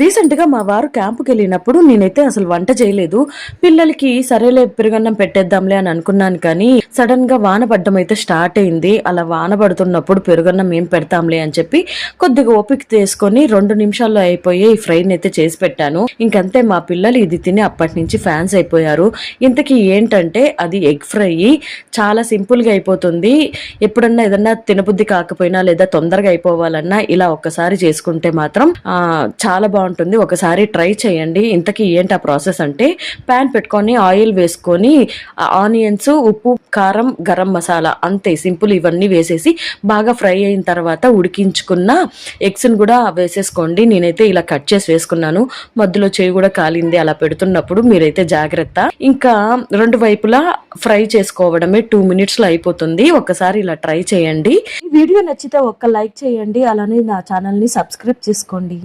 రీసెంట్గా మా వారు క్యాంపుకి వెళ్ళినప్పుడు నేనైతే అసలు వంట చేయలేదు. పిల్లలకి సరేలే పెరుగన్నం పెట్టేద్దాంలే అని అనుకున్నాను కానీ సడన్గా వాన పడ్డం అయితే స్టార్ట్ అయింది. అలా వాన పడుతున్నప్పుడు పెరుగన్నం ఏం పెడతాంలే అని చెప్పి కొద్దిగా ఓపిక తీసుకొని రెండు నిమిషాల్లో అయిపోయి ఈ ఫ్రైని అయితే చేసి పెట్టాను. ఇంకంతే మా పిల్లలు ఇది తిని అప్పటి నుంచి ఫ్యాన్స్ అయిపోయారు. ఇంతకీ ఏంటంటే అది ఎగ్ ఫ్రై. చాలా సింపుల్గా అయిపోతుంది. ఎప్పుడన్నా ఏదన్నా తినబుద్ధి కాకపోయినా లేదా తొందరగా అయిపోవాలన్నా ఇలా ఒక్కసారి చేసుకుంటే మాత్రం చాలా బాగుంటుంది. ఒకసారి ట్రై చేయండి. ఇంతకీ ఏంటి ఆ ప్రాసెస్ అంటే ప్యాన్ పెట్టుకొని ఆయిల్ వేసుకొని ఆనియన్స్ ఉప్పు కారం గరం మసాలా అంతే సింపుల్ ఇవన్నీ వేసేసి బాగా ఫ్రై అయిన తర్వాత ఉడికించుకున్న ఎగ్స్ని కూడా వేసేసుకోండి. నేనైతే ఇలా కట్ చేసి వేసుకున్నాను. మధ్యలో చేయి కూడా కాలింది. అలా పెడుతున్నప్పుడు మీరైతే జాగ్రత్త. ఇంకా రెండు వైపులా ఫ్రై చేసుకోవడమే టూ మినిట్స్లో అయిపోతుంది. ఒకసారి ఇలా ట్రై చేయండి. ఈ వీడియో నచ్చితే ఒక్క లైక్ చేయండి. అలానే నా ఛానల్ని సబ్స్క్రైబ్ చేసుకోండి.